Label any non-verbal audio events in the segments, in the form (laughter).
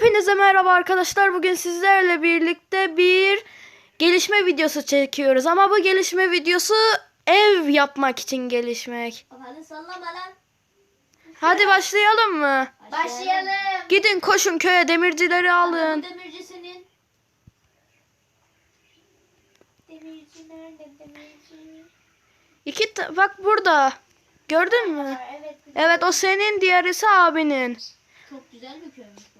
Hepinize merhaba arkadaşlar. Bugün sizlerle birlikte bir gelişme videosu çekiyoruz. Ama bu gelişme videosu ev yapmak için gelişmek. Hadi sallama lan. Hadi başlayalım mı? Başlayalım. Gidin koşun köye demircileri alın. Bu demirci nerede demirci? İki bak burada. Gördün mü? Evet. Evet o senin diğeri ise abinin. Çok güzel bir arada.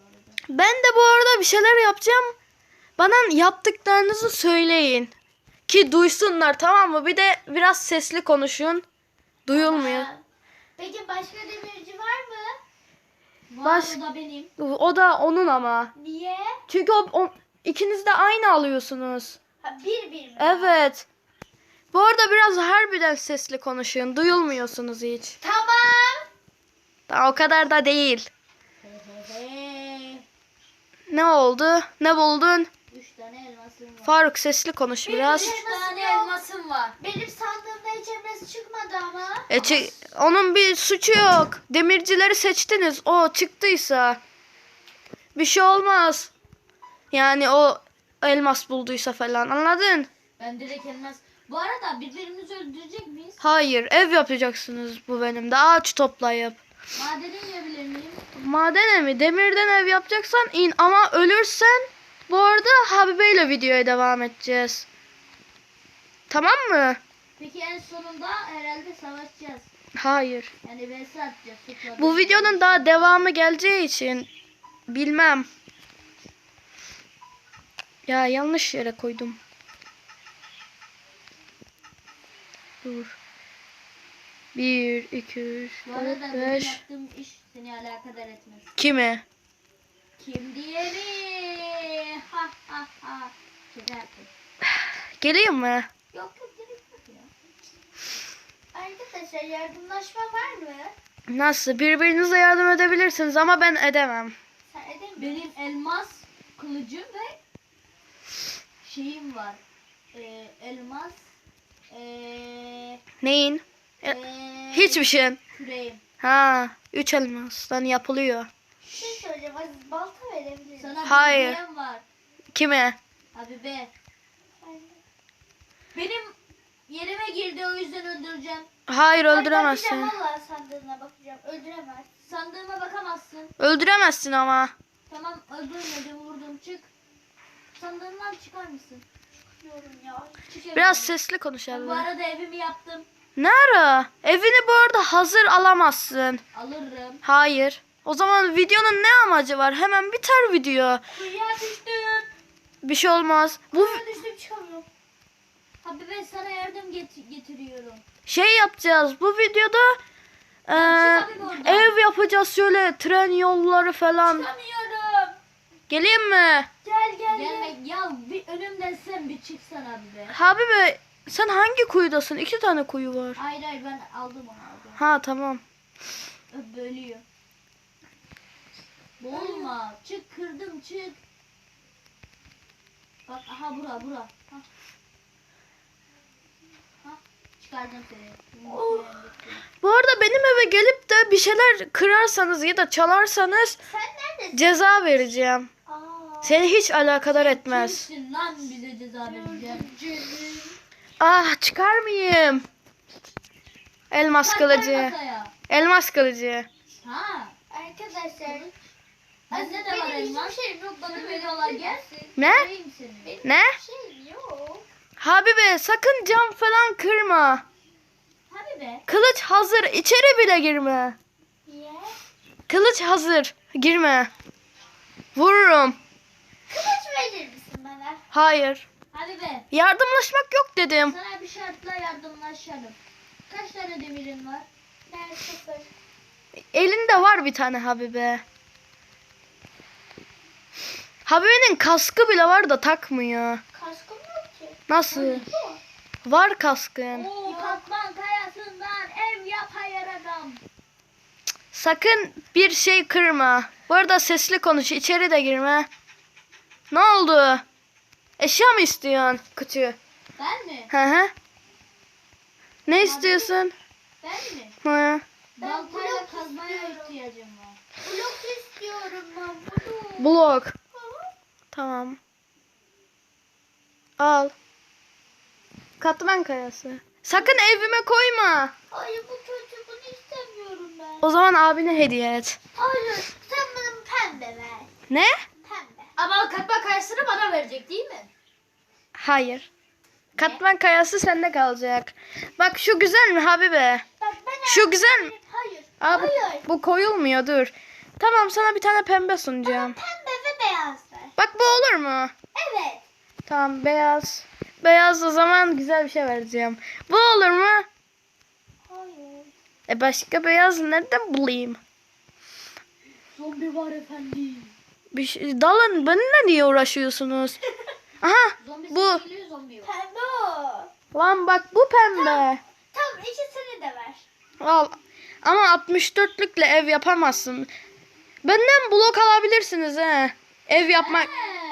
Ben de bu arada bir şeyler yapacağım. Bana yaptıklarınızı söyleyin. Ki duysunlar tamam mı? Bir de biraz sesli konuşun. Duyulmuyor. Aa, Peki başka demirci var mı? Var Baş- o da benim. O da onun ama. Niye? Çünkü o, o- ikiniz de aynı alıyorsunuz. Ha, bir bir mi? Evet. Bu arada biraz harbiden sesli konuşun. Duyulmuyorsunuz hiç. Tamam. Daha o kadar da değil. Ne oldu? Ne buldun? Üç tane elmasım var. Faruk sesli konuş biraz. Üç tane elmasım var. Benim sandığımda hiç elmas çıkmadı ama. E, çi- onun bir suçu yok. Demircileri seçtiniz. O çıktıysa. Bir şey olmaz. Yani o elmas bulduysa falan anladın? Ben direkt elmas. Bu arada birbirimizi öldürecek miyiz? Hayır ev yapacaksınız bu benim de ağaç toplayıp. Madeni yiyebilir miyim? Madene mi? Demirden ev yapacaksan in ama ölürsen bu arada Habibe ile videoya devam edeceğiz. Tamam mı? Peki en sonunda herhalde savaşacağız. Hayır. Yani vs atacağız. Bu videonun daha devamı geleceği için bilmem. Ya yanlış yere koydum. Dur. 1, 2, 3, Bu arada 4, benim 5. seni alakadar etmez. Kimi? Kim diyelim? Ha ha ha. Yaptım. Geleyim mi? Yok yok gerek yok ya. Arkadaşlar yardımlaşma var mı? Nasıl? Birbirinize yardım edebilirsiniz ama ben edemem. Sen edemiyorsun. Benim elmas kılıcım ve şeyim var. Ee, elmas ee, Neyin? E, ee, Hiçbir şey. küreğim. Ha, üç elmastan yapılıyor. Bir şey söyleyeceğim. Aziz balta verebilirim. Sana Hayır. bir hediyem var. Kime? Abi be. Benim yerime girdi o yüzden öldüreceğim. Hayır öldüremezsin. Valla sandığına bakacağım. Öldüremez. Sandığıma bakamazsın. Öldüremezsin ama. Tamam öldürmedim vurdum çık. Sandığından çıkar mısın? Çıkıyorum ya. Çık Biraz sesli konuş abi. Bu arada evimi yaptım. Ne ara? Evini bu arada hazır alamazsın. Alırım. Hayır. O zaman videonun ne amacı var? Hemen biter video. Kuyuya düştüm. Bir şey olmaz. Bu Kuyuya düştüm çıkamıyorum. Abi ben sana yardım get- getiriyorum. şey yapacağız. Bu videoda e, oradan. ev yapacağız şöyle tren yolları falan. Çıkamıyorum. Geleyim mi? Gel gel Gelme. Ya bir önümden sen bir çıksana abi be. Sen hangi kuyudasın? İki tane kuyu var. Hayır hayır ben aldım onu aldım. Ha tamam. Bölüyor. Boğulma. Çık kırdım çık. Bak aha bura bura. Ha. Ha. Çıkardım seni. Bu arada benim eve gelip de bir şeyler kırarsanız ya da çalarsanız ceza vereceğim. Aa. Seni hiç alakadar etmez. Kimsin lan bize ceza vereceğim? Ah çıkar mıyım? Elmas Kalk, kılıcı. masaya. Elmas kılıcı. Ha. Arkadaşlar Bende de var elmas. hiçbir şeyim yok bana veriyorlar gel. Ne? Ne? yok. Habibe sakın cam falan kırma. Hadi be. Kılıç hazır. içeri bile girme. Niye? Kılıç hazır. Girme. Vururum. Kılıç verir misin bana? Hayır. Hadi be. Yardımlaşmak yok dedim. Sana bir şartla yardımlaşalım. Kaç tane demirin var? Ben sıfır. Elinde var bir tane Habibe. Habibe'nin kaskı bile var da takmıyor. Kaskım yok ki. Nasıl? Var kaskın. Oo katman kayasından ev yapayar adam. Sakın bir şey kırma. Bu arada sesli konuş. içeri de girme. Ne oldu? Eşya mı istiyorsun? Kutu. Ben mi? Hı hı. Ne istiyorsun? Ben mi? Hı. Ben Baltayla blok kazmaya ihtiyacım var. Blok istiyorum ben blok. Blok. Tamam. Al. Katman kayası. Sakın evime koyma. Hayır bu kötü bunu istemiyorum ben. O zaman abine hediye et. Hayır sen bana pembe ver. Ne? Ama katma kayısını bana verecek değil mi? Hayır. Katman kayası sende kalacak. Bak şu güzel mi Habibe? Bak ben Şu güzel mi? Hayır. Abi Hayır. bu koyulmuyor dur. Tamam sana bir tane pembe sunacağım. Pembe ve beyaz ver. Bak bu olur mu? Evet. Tamam beyaz. Beyaz o zaman güzel bir şey vereceğim. Bu olur mu? Hayır. E başka beyaz nereden bulayım? Zombi var efendim. Bir şey, dalın benimle niye uğraşıyorsunuz? Aha Zombi Bu. Pembe o. lan bak bu pembe. Tamam ikisini de ver. Al. Ama 64'lükle ev yapamazsın. Benden blok alabilirsiniz he. Ev yapmak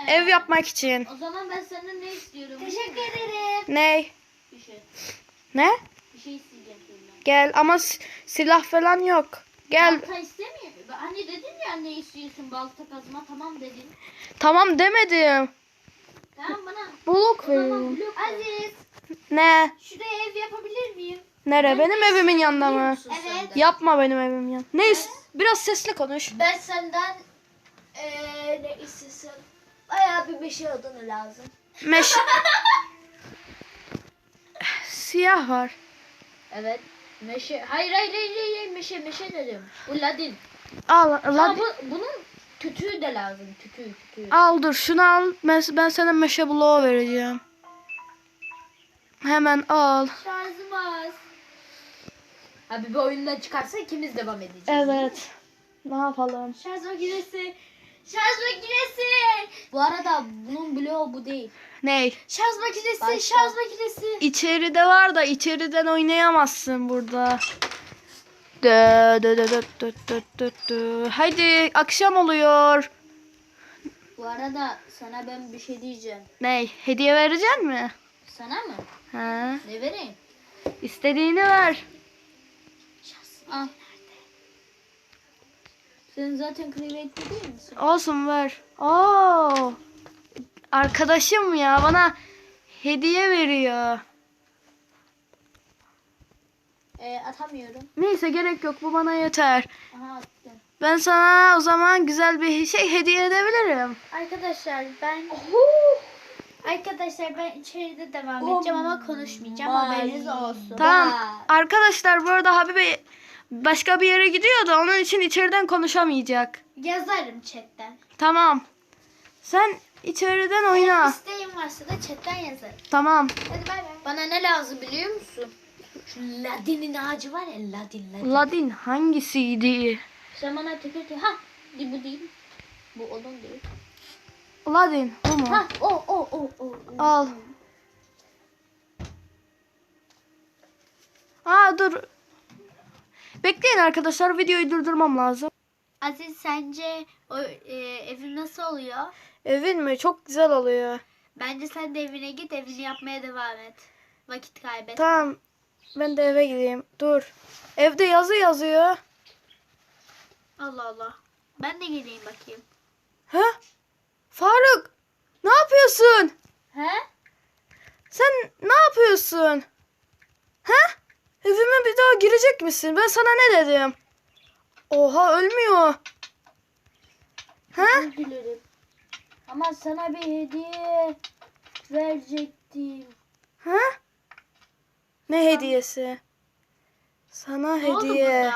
He. ev yapmak için. O zaman ben senden ne istiyorum? Teşekkür ederim. Ney? Bir şey. Ne? Bir şey isteyeceğim senden. Gel ama si- silah falan yok. Gel. Balta istemiyor. Hani dedin ya ne istiyorsun balta kazma tamam dedin. Tamam demedim. Tamam bana. Blok O zaman verin. blok ver. Aziz Ne? şuraya ev yapabilir miyim? Nere? Benim evimin yanında mı? Evet. Yapma benim evim yan. Ne? is- Biraz sesli konuş. Ben senden eee ne istiyorsun? Bayağı bir meşe odunu lazım. Meş... (laughs) Siyah var. Evet. Meşe. Hayır hayır hayır, hayır, hayır. meşe meşe dedim. Bu ladin. Al, Ama lan, bu, bunun tütüğü de lazım. Tütüğü tütüğü. al dur şunu al. Ben, ben sana meşe bloğu vereceğim. Hemen al. Şarjım az. Abi bir oyundan çıkarsa ikimiz devam edeceğiz. Evet. Ne yapalım? Şarj makinesi. Şarj makinesi. Bu arada bunun bloğu bu değil. Ney? Şarj makinesi. Başka. Şarj makinesi. İçeride var da içeriden oynayamazsın burada. Haydi akşam oluyor. Bu arada sana ben bir şey diyeceğim. Ney? Hediye verecek mi? Sana mı? Ha? Ne vereyim? İstediğini ver. Al. Sen zaten creative değil misin? Olsun ver. Oo. Arkadaşım ya bana hediye veriyor. Ee, atamıyorum. Neyse gerek yok bu bana yeter. Aha attım. Ben sana o zaman güzel bir şey hediye edebilirim. Arkadaşlar ben Arkadaşlar ben içeride devam edeceğim ama konuşmayacağım. Haberiniz olsun. Tamam. Arkadaşlar bu arada Habibe başka bir yere gidiyor da onun için içeriden konuşamayacak. Yazarım chatten. Tamam. Sen içeriden oyna. İsteğin varsa da chatten yazarım. Tamam. Hadi bay bay. Bana ne lazım biliyor musun? Şu ladinin ağacı var ya ladin ladin. Ladin hangisiydi? Sen bana teker teker. Ha bu değil. Bu onun değil. Ladin bu mu? Ha o o o o. o. Al. Aa dur. Bekleyin arkadaşlar videoyu durdurmam lazım. Aziz sence o e, evin nasıl oluyor? Evin mi? Çok güzel oluyor. Bence sen de evine git evini yapmaya devam et. Vakit kaybet. Tamam. Ben de eve gideyim. Dur. Evde yazı yazıyor. Allah Allah. Ben de geleyim bakayım. Ha? Faruk. Ne yapıyorsun? He? Sen ne yapıyorsun? Ha? Evime bir daha girecek misin? Ben sana ne dedim? Oha ölmüyor. Ha? Özür dilerim. Ama sana bir hediye verecektim. Ha? Ne hediyesi? Sana Ne hediye.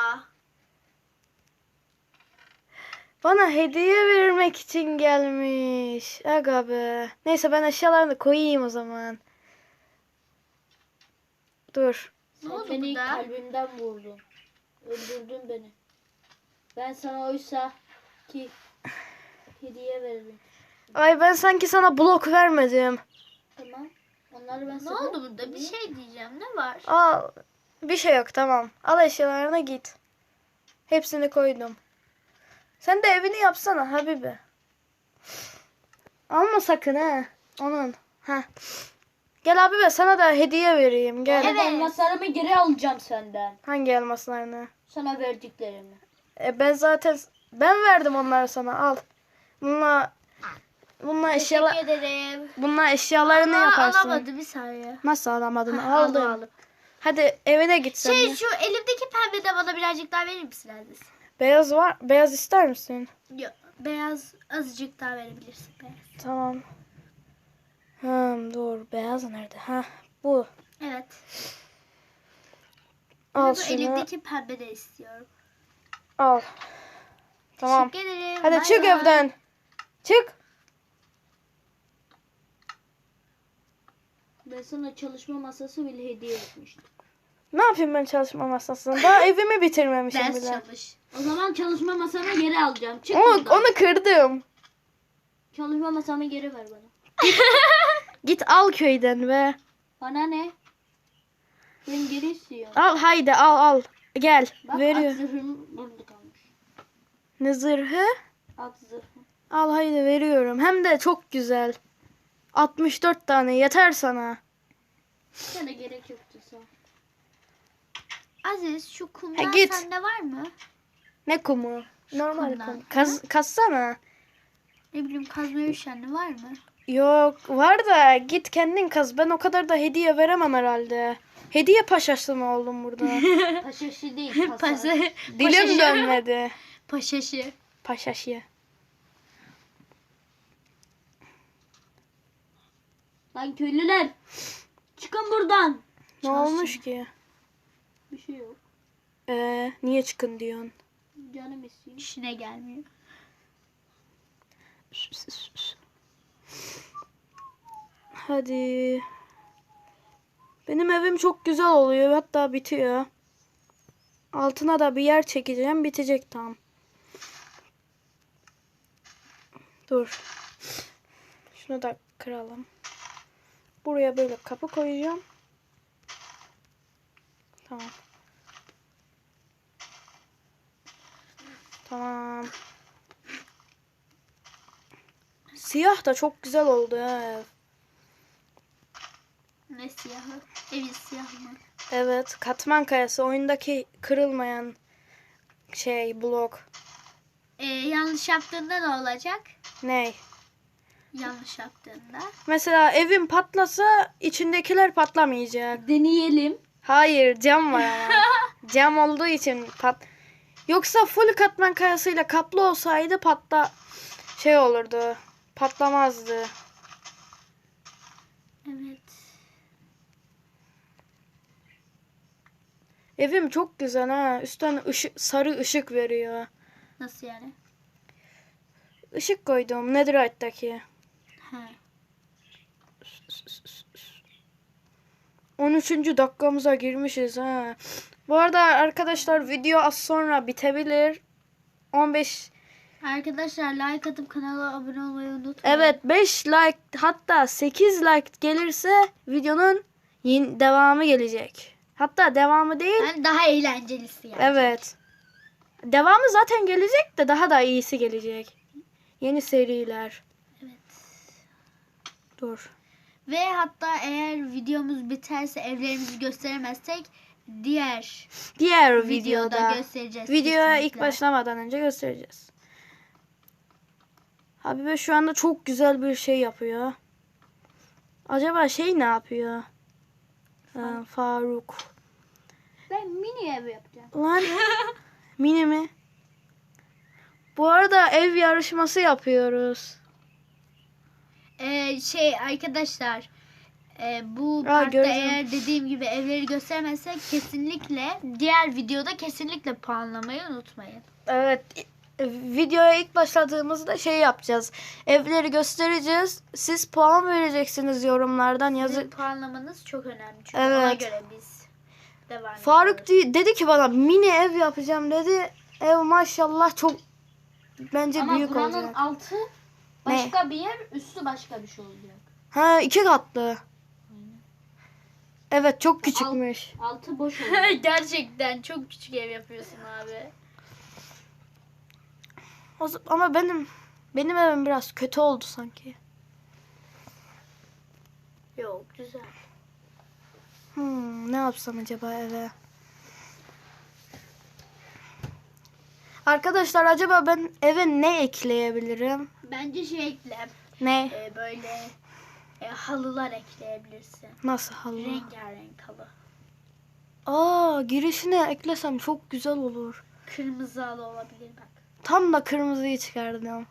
Bana hediye vermek için gelmiş. Aga be. Neyse ben eşyalarını koyayım o zaman. Dur. Ne Sen oldu beni burada? kalbimden vurdun. Öldürdün beni. Ben sana oysa ki hediye veririm. Ay ben sanki sana blok vermedim. Tamam. Onları ben Ne oldu burada? Bir şey diyeceğim. Ne var? Al. Bir şey yok tamam. Al eşyalarına git. Hepsini koydum. Sen de evini yapsana Habibi. Alma sakın ha. Onun. Ha. Gel Habibe sana da hediye vereyim. Gel. Evet. Elmaslarımı geri alacağım senden. Hangi elmaslarını? Sana verdiklerimi. E ben zaten ben verdim onları sana al. Bununla bununla eşyalar Teşekkür ederim. bununla eşyalarını Aa, yaparsın. Alamadı bir saniye. Nasıl alamadın? Ha, Aldım. aldım, aldım. Hadi evine git sen. Şey de. şu elimdeki pembe de bana birazcık daha verir misin Aziz? Beyaz var. Beyaz ister misin? Yok. Beyaz azıcık daha verebilirsin. Beyaz. Tamam. Hmm, dur. Beyaz nerede? Ha, bu. Evet. Al şunu. elimdeki pembe de istiyorum. Al. Tamam. Teşekkür ederim. Hadi Bay çık bay. evden. Çık. Ben sana çalışma masası bile hediye etmiştim. Ne yapayım ben çalışma masasında? Daha evimi bitirmemişim Ders bile. çalış. O zaman çalışma masanı geri alacağım. Çık Onu, buradan. onu kırdım. Çalışma masamı geri ver bana. (laughs) Git al köyden be. Bana ne? Ben geri istiyorum. Al haydi al al. Gel. Bak Veriyor. at zırhım burada kalmış. Ne zırhı? At zırhım. Al haydi veriyorum. Hem de çok güzel. 64 tane yeter sana. Sana gerek yoktu sen. Aziz şu kumdan git. sende var mı? Ne kumu? Normal kumdan. kum. Kaz, kazsana. Ne bileyim kazma üşenli var mı? Yok var da git kendin kaz. Ben o kadar da hediye veremem herhalde. Hediye paşası mı oldum burada? (laughs) Paşaşı değil. (laughs) Pasa. Paşa, Dilim dönmedi. Paşaşı. Paşaşı. Lan köylüler. Çıkın buradan. Ne Çalsın. olmuş ki? Bir şey yok. Ee, niye çıkın diyorsun? Canım istiyor. İşine gelmiyor. Hadi. Benim evim çok güzel oluyor. Hatta bitiyor. Altına da bir yer çekeceğim. Bitecek tam. Dur. Şunu da kıralım. Buraya böyle kapı koyacağım. Tamam. Tamam. Siyah da çok güzel oldu ev. Ne siyahı? Evin siyahı mı? Evet, katman kayası oyundaki kırılmayan şey blok. Ee, yanlış yaptığında ne olacak? Ne? Yanlış yaptığında. Mesela evim patlasa içindekiler patlamayacak. Deneyelim. Hayır, cam var ama. (laughs) cam olduğu için pat. Yoksa full katman kayasıyla kaplı olsaydı patla şey olurdu. Patlamazdı. Evet. Evim çok güzel ha. Üstten ışık, sarı ışık veriyor. Nasıl yani? Işık koydum Netherite'daki. Ha. 13. dakikamıza girmişiz ha. Bu arada arkadaşlar video az sonra bitebilir. 15 Arkadaşlar like atıp kanala abone olmayı unutmayın. evet 5 like hatta 8 like gelirse videonun yeni devamı gelecek. Hatta devamı değil. Yani daha eğlencelisi yani. Evet. Devamı zaten gelecek de daha da iyisi gelecek. Yeni seriler. Dur. Ve hatta eğer videomuz biterse evlerimizi gösteremezsek diğer Diğer videoda, videoda göstereceğiz. Videoya ilk kesinlikle. başlamadan önce göstereceğiz. Habibe şu anda çok güzel bir şey yapıyor. Acaba şey ne yapıyor? Ha, Faruk. Ben mini ev yapacağım. Lan (laughs) mini mi? Bu arada ev yarışması yapıyoruz. Ee, şey arkadaşlar e, bu Aa, parkta gördüm. eğer dediğim gibi evleri göstermezsek kesinlikle diğer videoda kesinlikle puanlamayı unutmayın. Evet. e, Videoya ilk başladığımızda şey yapacağız. Evleri göstereceğiz. Siz puan vereceksiniz yorumlardan Sizin yazı. puanlamanız çok önemli çünkü ona Evet. göre biz devam Faruk ediyoruz. di- dedi ki bana mini ev yapacağım dedi. Ev maşallah çok bence Ama büyük buranın olacak. altı başka bir yer, üstü başka bir şey olacak. Ha iki katlı. Evet çok küçükmüş. Altı boş (laughs) olacak. Gerçekten çok küçük ev yapıyorsun abi. O z- Ama benim benim evim biraz kötü oldu sanki. Yok güzel. Hmm, ne yapsam acaba eve? Arkadaşlar acaba ben eve ne ekleyebilirim? Bence şey ekle. Ne? e, böyle e, halılar ekleyebilirsin. Nasıl halı? Rengarenk halı. Aa girişine eklesem çok güzel olur. Kırmızı halı olabilir bak. Tam da kırmızıyı çıkardım.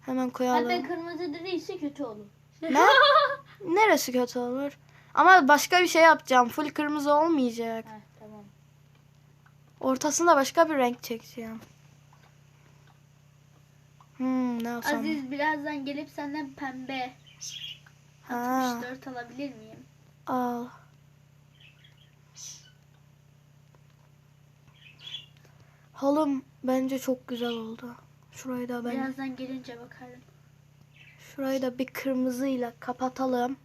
Hemen Hatta koyalım. kırmızı değilse kötü olur. Ne? (laughs) Neresi kötü olur? Ama başka bir şey yapacağım. Full kırmızı olmayacak. Ha, tamam. Ortasında başka bir renk çekeceğim. Hmm, ne yapsam? Aziz birazdan gelip senden pembe Ha, 64 alabilir miyim? al. Halım bence çok güzel oldu. Şurayı da ben Birazdan gelince bakarım. şurayı da bir kırmızıyla kapatalım.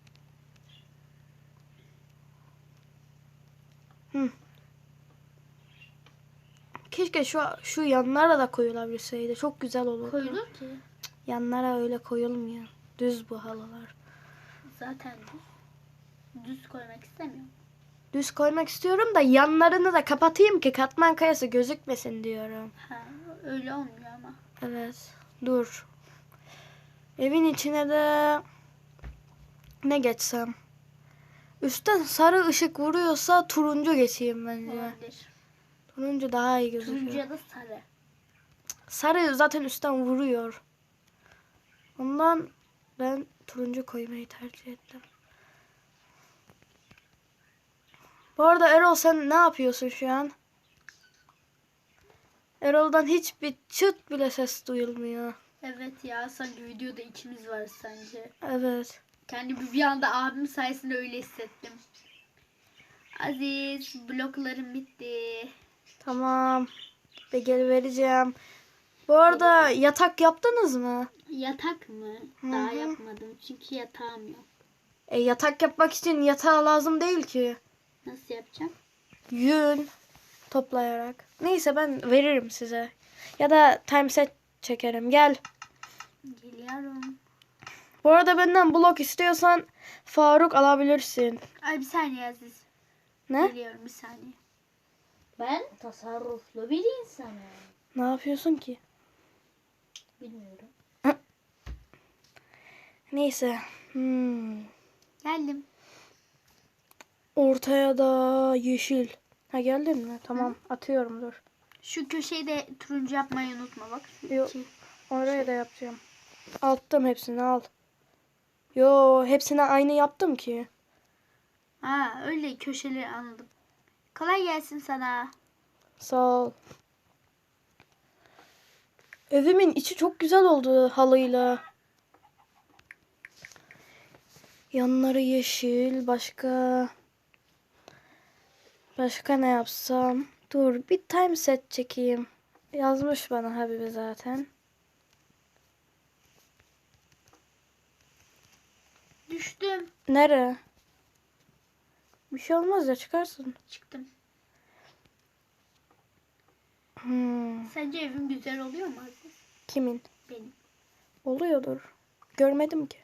Hı. Keşke şu şu yanlara da koyulabilseydi. Çok güzel olurdu. Koyulur ki. Yanlara öyle koyulmuyor. Düz bu halılar. Zaten düz. Düz koymak istemiyorum. Düz koymak istiyorum da yanlarını da kapatayım ki katman kayası gözükmesin diyorum. Ha, öyle olmuyor ama. Evet. Dur. Evin içine de ne geçsem? Üstten sarı ışık vuruyorsa turuncu geçeyim bence. Olabilir. Turuncu daha iyi gözüküyor. Turuncu ya da sarı. Sarı zaten üstten vuruyor. Ondan ben turuncu koymayı tercih ettim. Bu arada Erol sen ne yapıyorsun şu an? Erol'dan hiçbir çıt bile ses duyulmuyor. Evet ya sanki videoda ikimiz varız sence. Evet. Kendimi bir anda abim sayesinde öyle hissettim. Aziz bloklarım bitti. Tamam. Ve geri vereceğim. Bu arada yatak yaptınız mı? Yatak mı? Hı Daha hı. yapmadım çünkü yatağım yok. E, yatak yapmak için yatağı lazım değil ki. Nasıl yapacağım? Yün toplayarak. Neyse ben veririm size. Ya da time set çekerim. Gel. Geliyorum. Bu arada benden blok istiyorsan Faruk alabilirsin. Ay bir saniye Aziz. Ne? Geliyorum bir saniye. Ben tasarruflu bir insanım. Ne yapıyorsun ki? Bilmiyorum. Neyse. Hmm. Geldim. Ortaya da yeşil. Ha geldin mi? Tamam. Atıyorum dur. Şu köşeyi de turuncu yapmayı unutma bak. Yok. Oraya da yapacağım. Attım hepsini al. Yo hepsine aynı yaptım ki. Ha öyle köşeleri anladım. Kolay gelsin sana. Sağ ol. Evimin içi çok güzel oldu halıyla. Yanları yeşil. Başka... Başka ne yapsam? Dur bir time set çekeyim. Yazmış bana Habibi zaten. Düştüm. Nere? Bir şey olmaz ya çıkarsın. Çıktım. Hmm, Sence evim güzel oluyor mu Aziz? kimin? Benim. Oluyordur. Görmedim ki.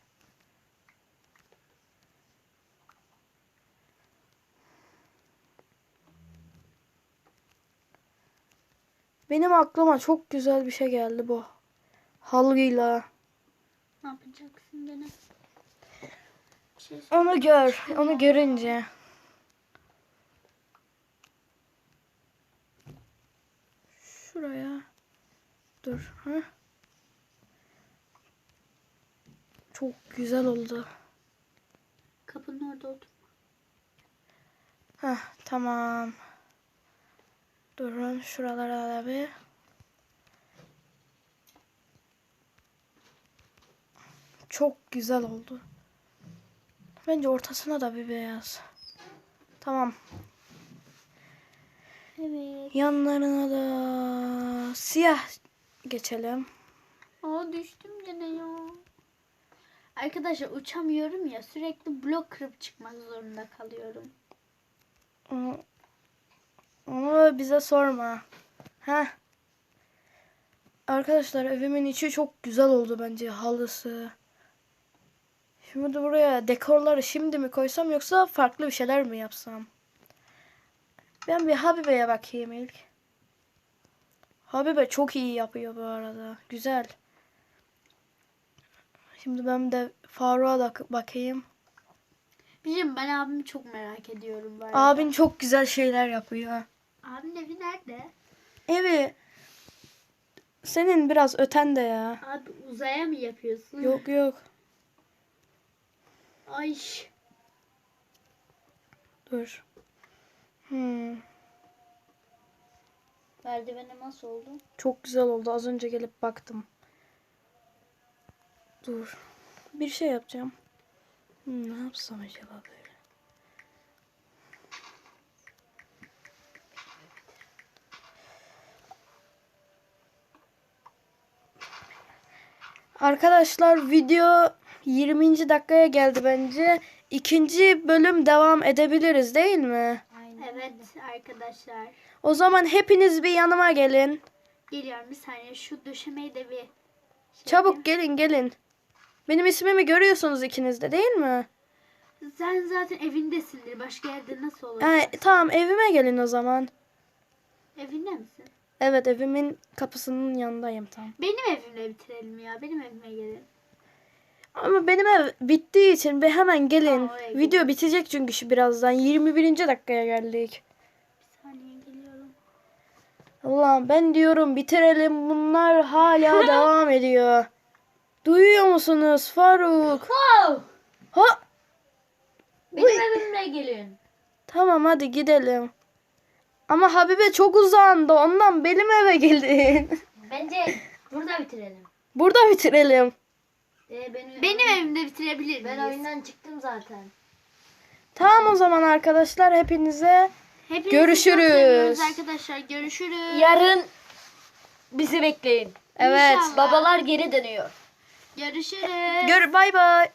Benim aklıma çok güzel bir şey geldi bu. Halıyla. Ne yapacaksın gene? Şey Onu gör. Onu görünce. Şuraya. Dur. Ha? Çok güzel oldu. Kapının orada otur. Heh, tamam. Durun şuralara da bir. Çok güzel oldu. Bence ortasına da bir beyaz. Tamam. Evet. Yanlarına da siyah geçelim. Aa düştüm gene ya. Arkadaşlar uçamıyorum ya sürekli blok kırıp çıkmak zorunda kalıyorum. Onu, onu bize sorma. Heh. Arkadaşlar evimin içi çok güzel oldu bence halısı. Şimdi buraya dekorları şimdi mi koysam yoksa farklı bir şeyler mi yapsam? Ben bir Habibe'ye bakayım ilk. Habibe çok iyi yapıyor bu arada. Güzel. Şimdi ben de Faruk'a da bakayım. Bizim ben abimi çok merak ediyorum. Bu arada. Abin çok güzel şeyler yapıyor. Abinin evi nerede? Evi senin biraz öten de ya. Abi uzaya mı yapıyorsun? Yok yok. Ay. Dur. Hmm, Merdiveni nasıl oldu? çok güzel oldu. Az önce gelip baktım. Dur. Bir şey yapacağım. Hmm, ne yapsam acaba böyle? Arkadaşlar video 20. dakikaya geldi bence. İkinci bölüm devam edebiliriz değil mi? Evet arkadaşlar. O zaman hepiniz bir yanıma gelin. Geliyorum bir saniye. Şu döşemeyi de bir şey Çabuk gelin gelin. Benim ismimi görüyorsunuz ikiniz de değil mi? Sen zaten evindesindir. Başka yerde nasıl olur? Ha, tamam evime gelin o zaman. Evinde misin? Evet evimin kapısının yanındayım tam. Benim evimle bitirelim ya. Benim evime gelin. Ama benim ev bittiği için bir hemen gelin. Oraya Video bitecek çünkü şu birazdan. 21. dakikaya geldik. Bir saniye geliyorum. Allah'ım ben diyorum bitirelim. Bunlar hala (laughs) devam ediyor. Duyuyor musunuz Faruk? Wow! Ha Benim evimle gelin. tamam hadi gidelim. Ama Habibe çok uzağında. Ondan benim eve gelin. Bence burada bitirelim. Burada bitirelim. Ee, benim, Benim evimde bitirebilir Ben miyiz? oyundan çıktım zaten. Tamam o zaman arkadaşlar hepinize Hepinizi Görüşürüz. çok seviyoruz arkadaşlar. Görüşürüz. Yarın bizi bekleyin. evet. İnşallah. Babalar geri dönüyor. Görüşürüz. Gör bay bay.